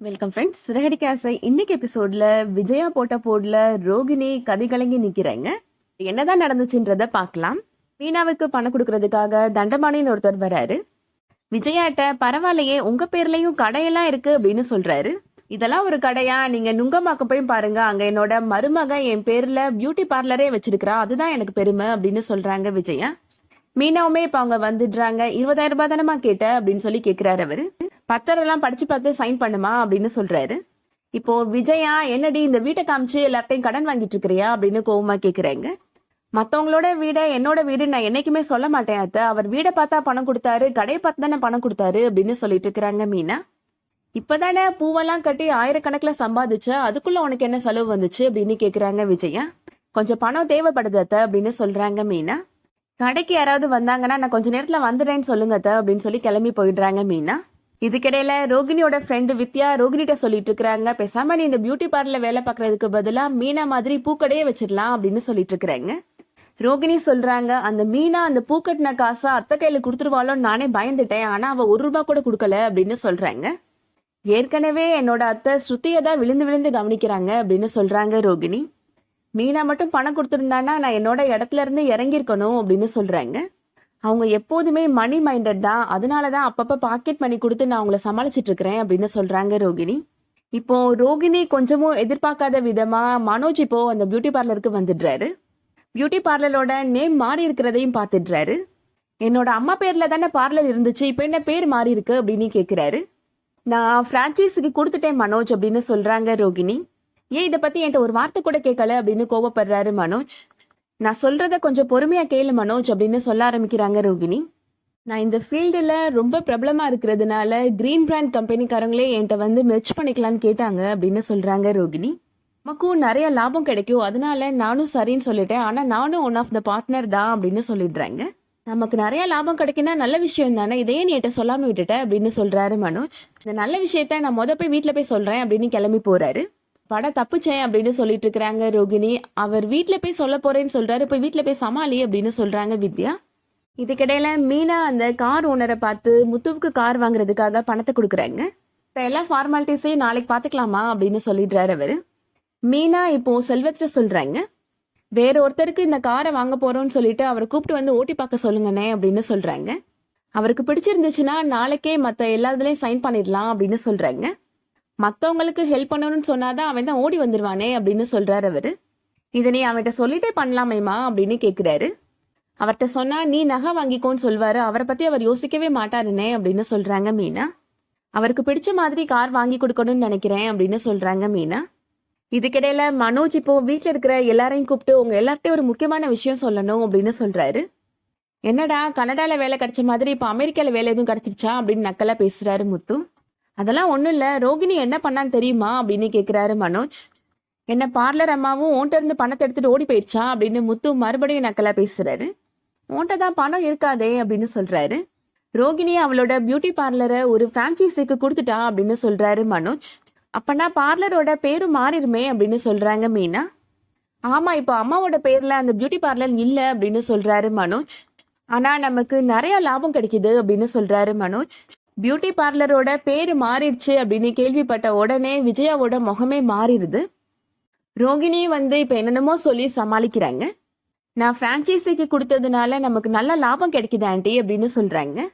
Welcome friends சிறகடி காசை இன்னைக்கு எபிசோட்ல விஜயா போட்ட போட்ல ரோகிணி கதை கலங்கி நிக்கிறாங்க. என்னதான் நடந்துச்சுன்றத பார்க்கலாம். மீனாவுக்கு பணம் கொடுக்கறதுக்காக தண்டபாணின்னு ஒருத்தர் வராரு. விஜயாட்ட பரவாயில்லையே உங்க பேர்லயும் கடையெல்லாம் இருக்கு அப்படின்னு சொல்றாரு. இதெல்லாம் ஒரு கடையா? நீங்க நுங்கம்பாக்கம் போய் பாருங்க. அங்க என்னோட மருமக என் பேர்ல பியூட்டி பார்லரே வச்சிருக்கிறா. அதுதான் எனக்கு பெருமை அப்படின்னு சொல்றாங்க விஜயா. மீனாவுமே இப்ப அவங்க வந்துடுறாங்க. இருபதாயிரம் ரூபாய் தானமா கேட்ட அப்படின்னு சொல்லி கேக்குறாரு அவரு. பத்திரெல்லாம் படிச்சு பார்த்து சைன் பண்ணுமா அப்படின்னு சொல்றாரு. இப்போ விஜயா என்னடி இந்த வீட்டை காமிச்சு எல்லார்ட்டையும் கடன் வாங்கிட்டு இருக்கிறியா அப்படின்னு கோவமா கேக்குறாங்க. மத்தவங்களோட வீட என்னோட வீடு நான் என்னைக்குமே சொல்ல மாட்டேன் அத்தை. அவர் வீடை பார்த்தா பணம் கொடுத்தாரு கடையை பார்த்து தானே பணம் கொடுத்தாரு அப்படின்னு சொல்லிட்டு இருக்கிறாங்க மீனா. இப்பதானே பூவெல்லாம் கட்டி ஆயிரக்கணக்கில் சம்பாதிச்ச அதுக்குள்ள உனக்கு என்ன செலவு வந்துச்சு அப்படின்னு கேக்குறாங்க விஜயா. கொஞ்சம் பணம் தேவைப்படுது அத்தை அப்படின்னு சொல்றாங்க மீனா. கடைக்கு யாராவது வந்தாங்கன்னா நான் கொஞ்ச நேரத்துல வந்துடுறேன்னு சொல்லுங்க அத்தை அப்படின்னு சொல்லி கிளம்பி போயிடுறாங்க மீனா. இதுக்கிடையில ரோகிணியோட ஃப்ரெண்டு வித்யா ரோகிணிட்ட சொல்லிட்டு இருக்கிறாங்க. பேசாம நீ இந்த பியூட்டி பார்லர்ல வேலை பார்க்கறதுக்கு பதிலா மீனா மாதிரி பூக்கடையே வச்சிடலாம் அப்படின்னு சொல்லிட்டு இருக்கிறாங்க. ரோகிணி சொல்றாங்க அந்த மீனா அந்த பூக்கட்டின காசை அத்தை கையில கொடுத்துருவாளோன்னு நானே பயந்துட்டேன். ஆனா அவ ஒரு ரூபா கூட கொடுக்கல அப்படின்னு சொல்றாங்க. ஏற்கனவே என்னோட அத்தை ஸ்ருதியை தான் விழுந்து விழுந்து கவனிக்கிறாங்க அப்படின்னு சொல்றாங்க ரோகிணி. மீனா மட்டும் பணம் கொடுத்துருந்தானா நான் என்னோட இடத்துல இருந்து இறங்கியிருக்கணும் அப்படின்னு சொல்றாங்க. அவங்க எப்போதுமே மணி மைண்டட் தான். அதனால தான் அப்பப்போ பாக்கெட் மணி கொடுத்து நான் அவங்கள சமாளிச்சிட்டு இருக்கிறேன் அப்படின்னு சொல்றாங்க ரோகிணி. இப்போ ரோகிணி கொஞ்சமும் எதிர்பார்க்காத விதமா மனோஜ் இப்போ அந்த பியூட்டி பார்லருக்கு வந்துடுறாரு. பியூட்டி பார்லரோட நேம் மாறி இருக்கிறதையும் பார்த்துடுறாரு. என்னோட அம்மா பேர்ல தானே பார்லர் இருந்துச்சு இப்போ என்ன பேர் மாறி இருக்கு அப்படின்னு கேட்குறாரு நான் ஃப்ரான்ச்சைஸிக்கு கொடுத்துட்டேன் மனோஜ் அப்படின்னு சொல்றாங்க ரோகிணி. ஏன் இதை பத்தி என்கிட்ட ஒரு வார்த்தை கூட கேட்கல அப்படின்னு கோவப்படுறாரு மனோஜ். நான் சொல்றத கொஞ்சம் பொறுமையா கேளு மனோஜ் அப்படின்னு சொல்ல ஆரம்பிக்கிறாங்க ரோகிணி. நான் இந்த ஃபீல்டில் ரொம்ப பிரபலமாக இருக்கிறதுனால கிரீன் பிராண்ட் கம்பெனிக்காரங்களே என்கிட்ட வந்து மெர்ச் பண்ணிக்கலான்னு கேட்டாங்க அப்படின்னு சொல்கிறாங்க ரோகிணி. நமக்கும் நிறைய லாபம் கிடைக்கும். அதனால நானும் சரின்னு சொல்லிட்டேன். ஆனால் நானும் ஒன் ஆஃப் த பார்ட்னர் தான் அப்படின்னு சொல்லிடுறாங்க. நமக்கு நிறைய லாபம் கிடைக்குன்னா நல்ல விஷயம் தானே? இதே நீ என்கிட்ட சொல்லாமல் விட்டுட்ட அப்படின்னு சொல்கிறாரு மனோஜ். இந்த நல்ல விஷயத்த நான் மொதல் போய் வீட்டில் போய் சொல்கிறேன் அப்படின்னு கிளம்பி போகிறாரு படம் தப்புச்சேன் அப்படின்னு சொல்லிட்டு இருக்கிறாங்க ரோகிணி. அவர் வீட்டில் போய் சொல்ல போறேன்னு சொல்றாரு. போய் வீட்டில் போய் சமாளி அப்படின்னு சொல்றாங்க வித்யா. இதுக்கிடையில மீனா அந்த கார் ஓனரை பார்த்து முத்துவுக்கு கார் வாங்குறதுக்காக பணத்தை கொடுக்குறாங்க. எல்லா ஃபார்மாலிட்டிஸையும் நாளைக்கு பார்த்துக்கலாமா? அப்படின்னு சொல்லிடுறாரு அவர். மீனா இப்போ செல்வத்தை சொல்றாங்க. வேற ஒருத்தருக்கு இந்த காரை வாங்க போறோம்னு சொல்லிட்டு அவரை கூப்பிட்டு வந்து ஓட்டி பார்க்க சொல்லுங்கண்ணே அப்படின்னு சொல்றாங்க. அவருக்கு பிடிச்சிருந்துச்சுன்னா நாளைக்கே மற்ற எல்லாத்துலேயும் சைன் பண்ணிடலாம் அப்படின்னு சொல்றாங்க. மற்றவங்களுக்கு ஹெல்ப் பண்ணணும்னு சொன்னாதான் அவன் தான் ஓடி வந்துருவானே அப்படின்னு சொல்றாரு அவரு. இதை நீ அவன்கிட்ட சொல்லிட்டே பண்ணலாமேமா அப்படின்னு கேட்குறாரு அவர்கிட்ட சொன்னா நீ நகை வாங்கிக்கோன்னு சொல்வாரு. அவரை பத்தி அவர் யோசிக்கவே மாட்டாருனே அப்படின்னு சொல்றாங்க மீனா. அவருக்கு பிடிச்ச மாதிரி கார் வாங்கி கொடுக்கணும்னு நினைக்கிறேன் அப்படின்னு சொல்றாங்க மீனா. இதுக்கிடையில மனோஜ் இப்போ வீட்டில் இருக்கிற எல்லாரையும் கூப்பிட்டு உங்க எல்லார்ட்டையும் ஒரு முக்கியமான விஷயம் சொல்லணும் அப்படின்னு சொல்றாரு. என்னடா கனடால வேலை கிடைச்ச மாதிரி இப்போ அமெரிக்கால வேலை எதுவும் கிடைச்சிருச்சா? அப்படின்னு நக்கலா பேசுறாரு முத்து. அதெல்லாம் ஒன்றும் இல்லை. ரோகிணி என்ன பண்ணான்னு தெரியுமா? அப்படின்னு கேட்குறாரு மனோஜ். என்ன பார்லர் அம்மாவும் ஓன்ட்ட இருந்து பணத்தை எடுத்துட்டு ஓடி போயிடுச்சா? அப்படின்னு முத்து மறுபடியும் நக்கலா பேசுறாரு. உன்கிட்ட தான் பணம் இருக்காதே அப்படின்னு சொல்றாரு. ரோகிணி அவளோட பியூட்டி பார்லரை ஒரு பிரான்ச்சைஸிக்கு கொடுத்துட்டா அப்படின்னு சொல்றாரு மனோஜ். அப்பனா பார்லரோட பேரும் மாறிடுமே அப்படின்னு சொல்றாங்க மீனா. ஆமா இப்போ அம்மாவோட பேர்ல அந்த பியூட்டி பார்லர் இல்லை அப்படின்னு சொல்றாரு மனோஜ். ஆனா நமக்கு நிறைய லாபம் கிடைக்குது அப்படின்னு சொல்றாரு மனோஜ். பியூட்டி பார்லரோட பேர் மாறிடுச்சு அப்படின்னு கேள்விப்பட்ட உடனே விஜயாவோட முகமே மாறிடுது. ரோகிணி வந்து இப்ப என்னென்னமோ சொல்லி சமாளிக்கிறாங்க. நான் ஃப்ரான்ச்சைசிக்கு கொடுத்ததுனால நமக்கு நல்ல லாபம் கிடைக்குது ஆண்டி அப்படின்னு சொல்றாங்க.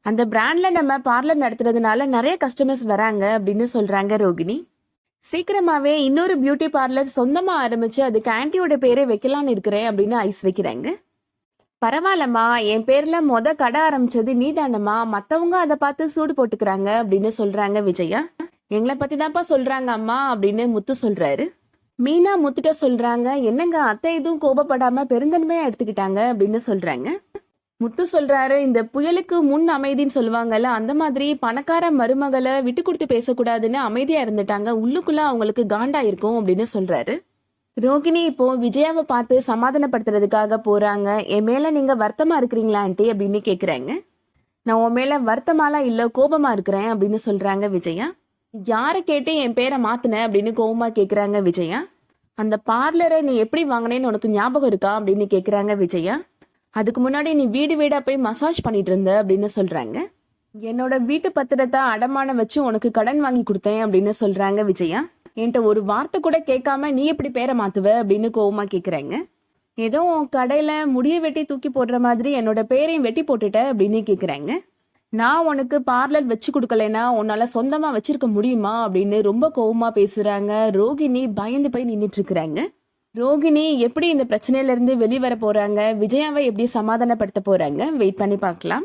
அந்த பிராண்ட்ல நம்ம பார்லர் நடத்துறதுனால நிறைய கஸ்டமர்ஸ் வராங்க அப்படின்னு சொல்றாங்க ரோகிணி. சீக்கிரமாவே இன்னொரு பியூட்டி பார்லர் சொந்தமா ஆரம்பிச்சு அதுக்கு ஆன்ட்டியோட பேரே வைக்கலான்னு இருக்கிறேன் அப்படின்னு ஐஸ் வைக்கிறாங்க. பரவாயில்லம்மா என் பேர்ல மொத கடை ஆரம்பிச்சது நீதானம்மா. மத்தவங்க அதை பார்த்து சூடு போட்டுக்கிறாங்க அப்படின்னு சொல்றாங்க விஜயா. எங்களை பத்தி தான்ப்பா சொல்றாங்க அம்மா அப்படின்னு முத்து சொல்றாரு. மீனா முத்துட்ட சொல்றாங்க என்னங்க அத்தை எதுவும் கோபப்படாம பெருந்தன்மையா எடுத்துக்கிட்டாங்க? அப்படின்னு சொல்றாங்க. முத்து சொல்றாரு இந்த புயலுக்கு முன் அமைதின்னு சொல்லுவாங்கல்ல அந்த மாதிரி பணக்கார மருமகளை விட்டு கொடுத்து பேசக்கூடாதுன்னு அமைதியா இருந்துட்டாங்க. உள்ளுக்குள்ள அவங்களுக்கு காண்டா இருக்கும் அப்படின்னு சொல்றாரு. ரோகிணி இப்போ விஜயாவை பார்த்து சமாதானப்படுத்துறதுக்காக போறாங்க. என் மேல நீங்க வருத்தமா இருக்கிறீங்களா ஆண்டி? அப்படின்னு கேக்குறாங்க. நான் உன் மேல வருத்தமாலாம் இல்ல கோபமா இருக்கிறேன் அப்படின்னு சொல்றாங்க விஜயா. யாரை கேட்டு என் பேரை மாத்தின அப்படின்னு கோபமா கேக்குறாங்க விஜயா. அந்த பார்லரை நீ எப்படி வாங்கினேன்னு உனக்கு ஞாபகம் இருக்கா அப்படின்னு கேக்குறாங்க விஜயா. அதுக்கு முன்னாடி நீ வீடு வீடா போய் மசாஜ் பண்ணிட்டு இருந்த அப்படின்னு சொல்றாங்க. என்னோட வீட்டு பத்திரத்தை அடமானம் வச்சு உனக்கு கடன் வாங்கி கொடுத்தேன் அப்படின்னு சொல்றாங்க விஜயா. என்கிட்ட ஒரு வார்த்தை கூட கேட்காம நீ எப்படி பேரை மாத்துவ? அப்படின்னு கோவமா கேக்குறாங்க. ஏதோ உன் கடையில முடிய வெட்டி தூக்கி போடுற மாதிரி என்னோட பேரையும் வெட்டி போட்டுட்ட அப்படின்னு கேக்குறாங்க. நான் உனக்கு பார்லர் வச்சு கொடுக்கலைன்னா உன்னால சொந்தமா வச்சிருக்க முடியுமா அப்படின்னு ரொம்ப கோவமா பேசுறாங்க. ரோகிணி பயந்து போய் நின்றுட்டு இருக்கிறாங்க ரோகிணி எப்படி இந்த பிரச்சனையில இருந்து வெளிவர போறாங்க? விஜயாவை எப்படி சமாதானப்படுத்த போறாங்க? வெயிட் பண்ணி பார்க்கலாம்.